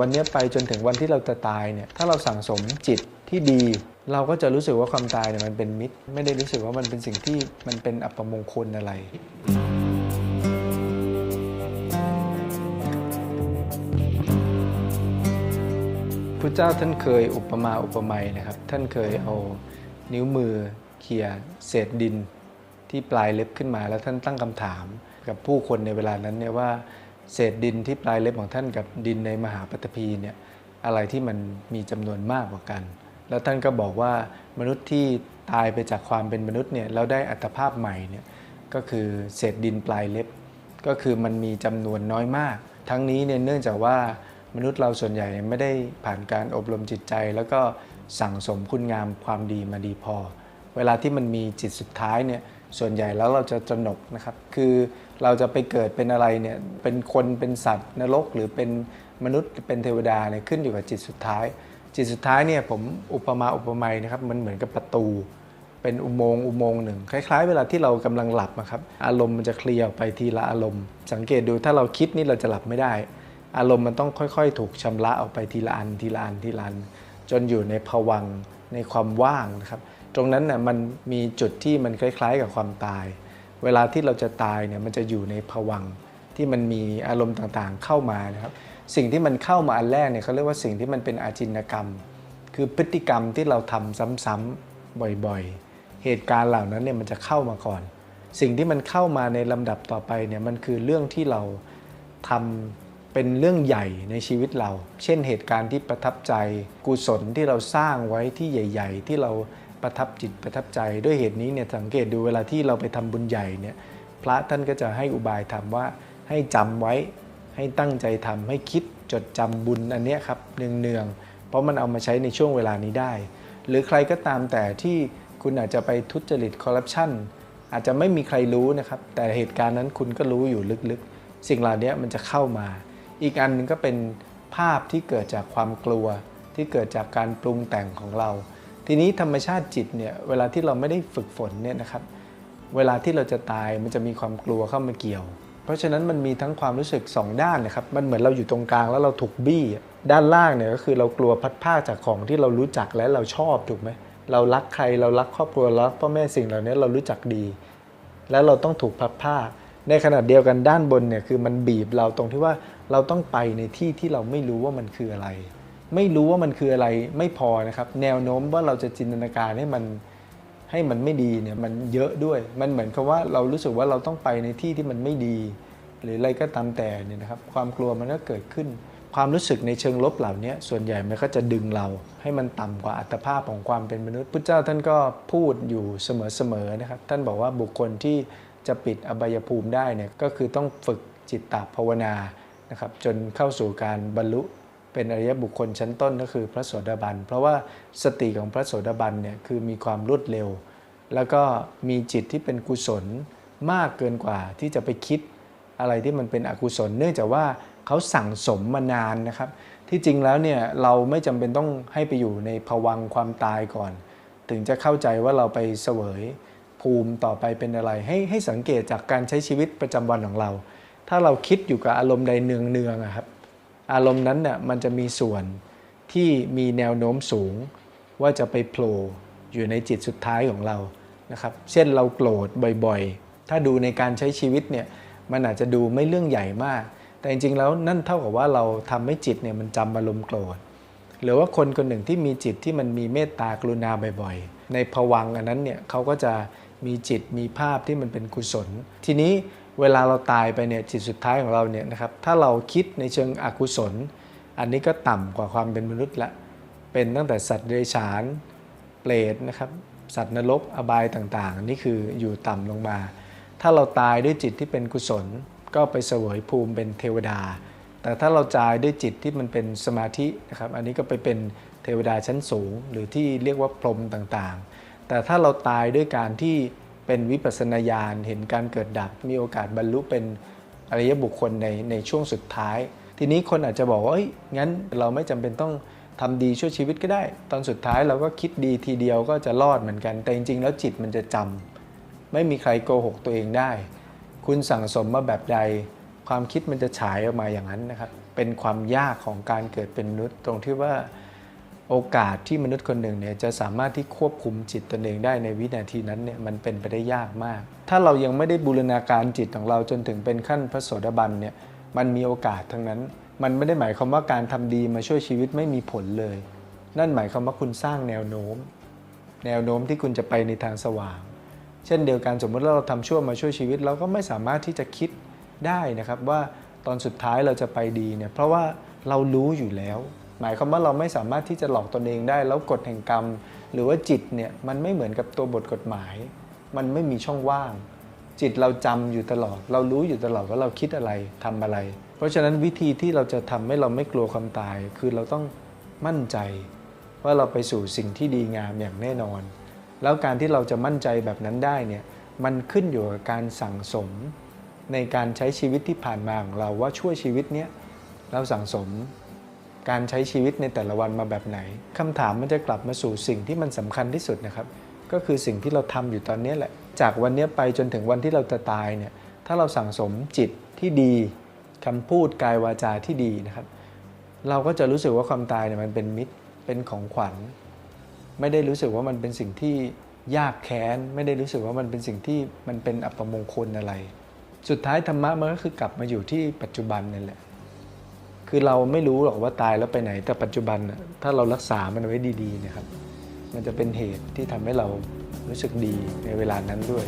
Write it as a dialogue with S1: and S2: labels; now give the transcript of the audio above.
S1: วันนี้ไปจนถึงวันที่เราจะตายเนี่ยถ้าเราสั่งสมจิตที่ดี เราก็จะรู้สึกว่าความตายเนี่ยมันเป็นมิตร ไม่ได้รู้สึกว่ามันเป็นสิ่งที่มันเป็นอัปมงคลอะไรพระเจ้าท่านเคยอุปมาอุปไมยนะครับ ท่านเคยเอานิ้วมือเขี่ยเศษดินที่ปลายเล็บขึ้นมา แล้วท่านตั้งคำถามกับผู้คนในเวลานั้นเนี่ยว่า เศษดินที่ปลายเล็บของท่านกับดินในมหาปฐพีเนี่ยอะไรที่มันมีจำนวนมากกว่ากัน แล้วท่านก็บอกว่ามนุษย์ที่ตายไปจากความเป็นมนุษย์เนี่ยแล้วได้อัตภาพใหม่เนี่ยก็คือเศษดินปลายเล็บ ก็คือมันมีจำนวนน้อยมาก ทั้งนี้เนี่ยเนื่องจากว่ามนุษย์เราส่วนใหญ่ไม่ได้ผ่านการอบรมจิตใจ แล้วก็สั่งสมคุณงามความดีมาดีพอ เวลาที่มันมีจิตสุดท้ายเนี่ย ส่วนใหญ่แล้วเราจะตระหนกนะครับคือเราจะไปเกิดเป็นอะไรเนี่ยเป็นคนเป็นสัตว์นรกหรือเป็นมนุษย์เป็นเทวดาเนี่ยขึ้นอยู่กับจิตสุดท้าย จิตสุดท้ายเนี่ยผมอุปมาอุปไมยนะครับมันเหมือนกับประตู เป็นอุโมงค์อุโมงค์หนึ่งคล้าย ๆ เวลาที่เรากำลังหลับอะครับอารมณ์มันจะเคลียร์ออกไปทีละอารมณ์ สังเกตดูถ้าเราคิดนี่เราจะหลับไม่ได้ อารมณ์มันต้องค่อย ๆ ถูกชำระออกไปทีละอันทีละอันทีละอันจนอยู่ในภวังในความว่างนะครับ ตรงนั้นน่ะมันมีจุดที่มันคล้าย ๆ กับความตาย เวลาที่เราจะตายเนี่ยมันจะอยู่ในภวังที่มันมีอารมณ์ต่างๆเข้ามานะครับ สิ่งที่มันเข้ามาอันแรกเนี่ยเขาเรียกว่าสิ่งที่มันเป็นอาจินกรรม คือพฤติกรรมที่เราทำซ้ำๆบ่อยๆ เหตุการณ์เหล่านั้นเนี่ยมันจะเข้ามาก่อน สิ่งที่มันเข้ามาในลำดับต่อไปเนี่ยมันคือเรื่องที่เราทำเป็นเรื่องใหญ่ในชีวิตเรา เช่นเหตุการณ์ที่ประทับใจ กุศลที่เราสร้างไว้ที่ใหญ่ ๆ ที่เรา ประทับจิตประทับใจด้วยเหตุนี้เนี่ยสังเกตดูเวลาที่เราไปทำบุญใหญ่เนี่ยพระท่านก็จะให้อุบายทำว่าให้จำไว้ให้ตั้งใจทำให้คิดจดจำบุญอันเนี้ยครับเนืองๆเพราะมันเอามาใช้ในช่วงเวลานี้ได้ หรือใครก็ตามแต่ที่คุณอาจจะไปทุจริตคอร์รัปชันอาจจะไม่มีใครรู้นะครับ แต่เหตุการณ์นั้นคุณก็รู้อยู่ลึกๆ สิ่งเหล่านี้มันจะเข้ามา อีกอันหนึงก็เป็นภาพที่เกิดจากความกลัวที่เกิดจากการปรุงแต่งของเรา ทีนี้ธรรมชาติจิตเนี่ยเวลาที่เราไม่ได้ฝึกฝนเนี่ยนะครับเวลาที่เราจะตายมันจะมีความกลัวเข้ามาเกี่ยว เพราะฉะนั้นมันมีทั้งความรู้สึก 2 ด้านนะครับมันเหมือนเราอยู่ตรงกลางแล้วเราถูกบี้ด้านล่างเนี่ยก็คือเรากลัวพัดพราจากของที่เรารู้จักและเราชอบถูกไหมเรารักใครเรารักครอบครัวรักพ่อแม่สิ่งเหล่านี้เรารู้จักดี แล้วเราต้องถูกพัดพราในขณะเดียวกันด้านบนเนี่ยคือมันบีบเราตรงที่ว่าเราต้องไปในที่ที่เราไม่รู้ว่ามันคืออะไร ไม่รู้ว่ามันคืออะไรไม่พอนะครับ แนวโน้มว่าเราจะจินตนาการให้มันให้มันไม่ดีเนี่ยมันเยอะด้วย มันเหมือนกับว่าเรารู้สึกว่าเราต้องไปในที่ที่มันไม่ดี หรืออะไรก็ตามแต่เนี่ยนะครับ ความกลัวมันก็เกิดขึ้น ความรู้สึกในเชิงลบเหล่านี้ส่วนใหญ่มันก็จะดึงเรา ให้มันต่ำกว่าอัตภาพของความเป็นมนุษย์พุทธเจ้าท่านก็พูดอยู่เสมอๆนะครับ ท่านบอกว่าบุคคลที่จะปิดอบายภูมิได้เนี่ยก็คือต้องฝึกจิตตภาวนานะครับจนเข้าสู่การบรรลุ เป็นอริยบุคคลชั้นต้นก็คือพระโสดาบัน เพราะว่าสติของพระโสดาบันเนี่ยคือมีความรวดเร็ว แล้วก็มีจิตที่เป็นกุศลมากเกินกว่าที่จะไปคิดอะไรที่มันเป็นอกุศล เนื่องจากว่าเขาสั่งสมมานานนะครับ ที่จริงแล้วเนี่ยเราไม่จำเป็นต้องให้ไปอยู่ในภวังความตายก่อน ถึงจะเข้าใจว่าเราไปเสวยภูมิต่อไปเป็นอะไร ให้ให้สังเกตจากการใช้ชีวิตประจำวันของเรา ถ้าเราคิดอยู่กับอารมณ์ใดเนืองๆครับ อารมณ์นั้นเนี่ยมันจะมีส่วนที่มีแนวโน้มสูง ว่าจะไปโผล่อยู่ในจิตสุดท้ายของเรานะครับ เช่นเราโกรธบ่อยๆ ถ้าดูในการใช้ชีวิตเนี่ยมันอาจจะดูไม่เรื่องใหญ่มาก แต่จริงๆแล้วนั่นเท่ากับว่าเราทำให้จิตเนี่ยมันจำอารมณ์โกรธหรือว่าคนคนหนึ่งที่มีจิตที่มันมีเมตตากรุณาบ่อยๆ ในภวังอันนั้นเนี่ยเขาก็จะมีจิตมีภาพที่มันเป็นกุศล ทีนี้ เวลาเราตายไปเนี่ยจิตสุดท้ายของเราเนี่ยนะครับถ้าเราคิดในเชิงอกุศล อันนี้ก็ต่ำกว่าความเป็นมนุษย์ละเป็นตั้งแต่สัตว์เดรัจฉานเปรตนะครับสัตว์นรกอบายต่างๆ นี่คืออยู่ต่ำลงมา ถ้าเราตายด้วยจิตที่เป็นกุศล ก็ไปเสวยภูมิเป็นเทวดา แต่ถ้าเราตายด้วยจิตที่มันเป็นสมาธินะครับอันนี้ก็ไปเป็นเทวดาชั้นสูง หรือที่เรียกว่าพรหมต่างๆ แต่ถ้าเราตายด้วยการที่ เป็นวิปัสสนาญาณเห็นการเกิดดับ มีโอกาสบรรลุเป็นอริยบุคคลในในช่วงสุดท้าย ทีนี้คนอาจจะบอกว่าเอ้ยงั้นเราไม่จำเป็นต้องทำดีช่วยชีวิตก็ได้ ตอนสุดท้ายเราก็คิดดีทีเดียวก็จะรอดเหมือนกัน แต่จริง ๆ แล้วจิตมันจะจำไม่มีใครโกหกตัวเองได้ คุณสั่งสมมาแบบใด ความคิดมันจะฉายออกมาอย่างนั้นนะครับเป็นความยากของการเกิดเป็นมนุษย์ตรงที่ว่า โอกาสที่มนุษย์คนหนึ่งเนี่ยจะสามารถที่ควบคุมจิตตนเองได้ในวินาทีนั้นเนี่ยมันเป็นไปได้ยากมาก ถ้าเรายังไม่ได้บูรณาการจิตของเราจนถึงเป็นขั้นพระโสดาบันเนี่ยมันมีโอกาสทั้งนั้น มันไม่ได้หมายความว่าการทำดีมาช่วยชีวิตไม่มีผลเลย นั่นหมายความว่าคุณสร้างแนวโน้ม แนวโน้มที่คุณจะไปในทางสว่าง เช่นเดียวกันสมมติว่าเราทำชั่วมาช่วยชีวิต เราก็ไม่สามารถที่จะคิดได้นะครับว่าตอนสุดท้ายเราจะไปดีเนี่ยเพราะว่าเรารู้อยู่แล้ว มายความว่าเราไม่สามารถที่จะหลอกตนเองได้ แล้วกฎแห่งกรรม หรือว่าจิตเนี่ยมันไม่เหมือนกับตัวบทกฎหมาย มันไม่มีช่องว่าง จิตเราจำอยู่ตลอด เรารู้อยู่ตลอดว่าเราคิดอะไรทำอะไร เพราะฉะนั้นวิธีที่เราจะทำให้เราไม่กลัวความตาย คือเราต้องมั่นใจว่าเราไปสู่สิ่งที่ดีงามอย่างแน่นอน แล้วการที่เราจะมั่นใจแบบนั้นได้เนี่ยมันขึ้นอยู่กับการสั่งสม ในการใช้ชีวิตที่ผ่านมาของเราว่าช่วยชีวิตเนี้ยเราสั่งสม การใช้ชีวิตในแต่ละวันมาแบบไหนคำถามมันจะกลับมาสู่สิ่งที่มันสำคัญที่สุดนะครับ ก็คือสิ่งที่เราทำอยู่ตอนนี้แหละ จากวันนี้ไปจนถึงวันที่เราจะตายเนี่ย ถ้าเราสั่งสมจิตที่ดีคำพูดกายวาจาที่ดีนะครับ เราก็จะรู้สึกว่าความตายเนี่ยมันเป็นมิตร เป็นของขวัญ ไม่ได้รู้สึกว่ามันเป็นสิ่งที่ยากแค้น ไม่ได้รู้สึกว่ามันเป็นสิ่งที่มันเป็นอัปมงคลอะไร สุดท้ายธรรมะมันก็คือกลับมาอยู่ที่ปัจจุบันนั่นแหละ คือเราไม่รู้หรอกว่าตายแล้วไปไหน แต่ปัจจุบันถ้าเรารักษามันไว้ดีๆเนะครับ มันจะเป็นเหตุที่ทำให้เรารู้สึกดีในเวลานั้นด้วย